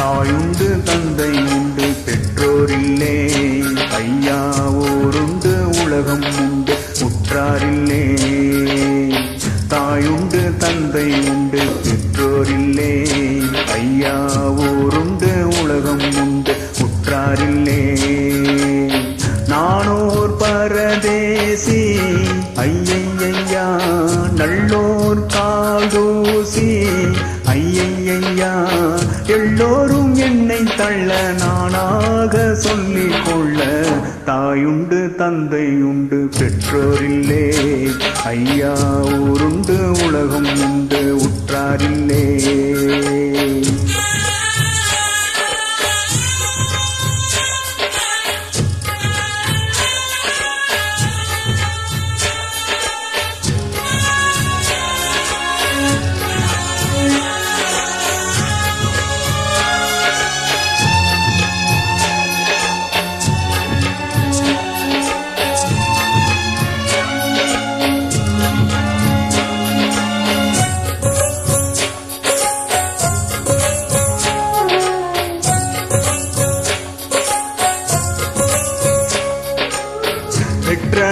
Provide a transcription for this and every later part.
தாய் உண்டு தந்தை உண்டு பெற்றோரில்லே. ஐயா ஓருண்டு உலகம் உண்டு உற்றாரில்லே தாய் உண்டு தந்தை உண்டு பெற்றோரில்லே. ஐயா ஓருண்டு உலகம் உண்டு உற்றாரில்லே நானோர் பரதேசி ஐயையா நல்லோர் காதோசி ஐயையா எல்லோரும் என்னை தள்ள நானாக சொல்லிக் கொள்ள தாயுண்டு தந்தையுண்டு பெற்றோரில்லே. ஐயா ஊருண்டு உலகம் உண்டு.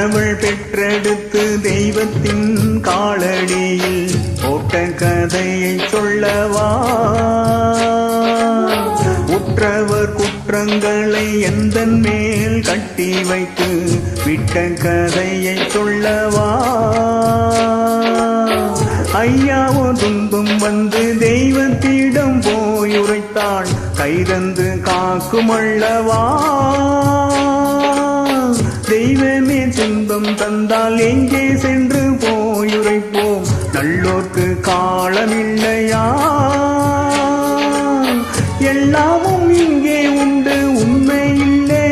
பெற்றவள் பெற்றெடுத்து தெய்வத்தின் காலடியில் போட்ட கதையை சொல்லவா? உற்றவர் குற்றங்களை எந்த மேல் கட்டி வைத்து விட்ட கதையை சொல்லவா? ஐயாவோ துன்பம் வந்து தெய்வத்திடம் போய் உரைத்தாள் கைதந்து காக்குமல்லவா தெய்வமே துன்பம் தந்தால் எங்கே சென்று போயுரைப்போம். நல்லோர்க்கு காலமில்லையா? எல்லாமும் இங்கே உண்டு உண்மை இல்லை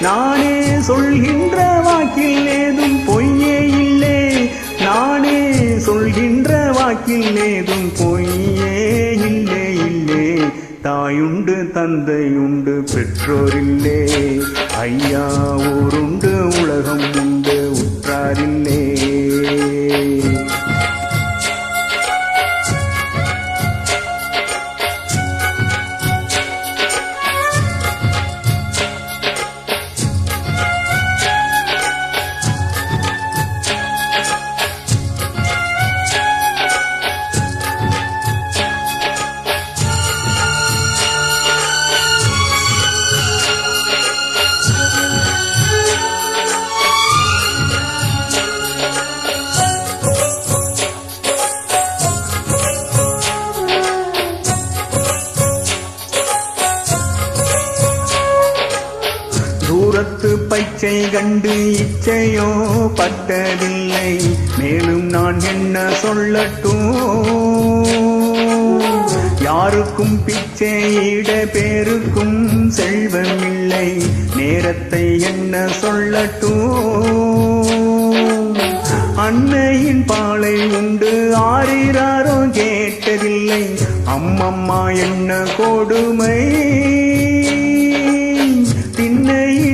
நானே சொல்கின்ற வாக்கில் ஏதும் பொய்யே இல்லை. நானே சொல்கின்ற வாக்கில் ஏதும் பொய்யே தாயுண்டு தந்தையுண்டு பெற்றோரில்லே. ஐயா ஊருண்டு உலகம் உண்டு உற்றாரில்லே. புறத்து பச்சை கண்டு இச்சையோ பட்டதில்லை. மேலும் நான் என்ன சொல்லட்டும்? யாருக்கும் பிச்சையிட பேருக்கும் செல்வம் இல்லை நேரத்தை என்ன சொல்லட்டும்? அன்னையின் பாலை உண்டு ஆறிறாரோ கேட்டதில்லை. அம்மம்மா என்ன கொடுமை?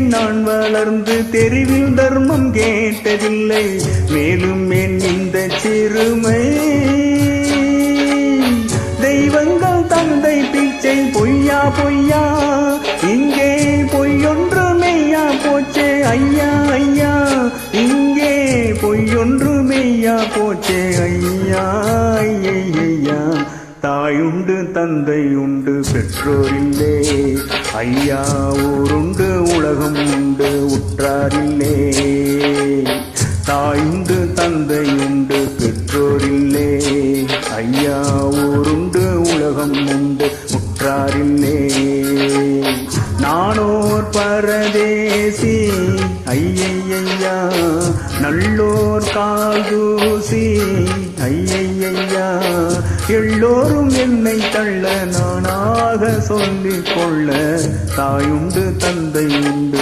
நான் வளர்ந்து தெருவில் தர்மம் கேட்டதில்லை. மேலும் என் இந்த சிறுமை. தெய்வங்கள் தந்தை பிச்சை பொய்யா பொய்யா தந்தை உண்டு பெற்றோரில்லே. ஐயா ஊருண்டு உலகம் உண்டு உற்றாரில்லே. தாயுண்டு தந்தையுண்டு பெற்றோரில்லே. ஐயா ஊருண்டு உலகம் உண்டு உற்றாரில்லே. நானோர் பரதேசி ஐயையா நல்லோர் காதூசி. ஐயையா எல்லோரும் என்னை தள்ள நானாக சொல்லிக் கொள்ள தாயுண்டு தந்தை உண்டு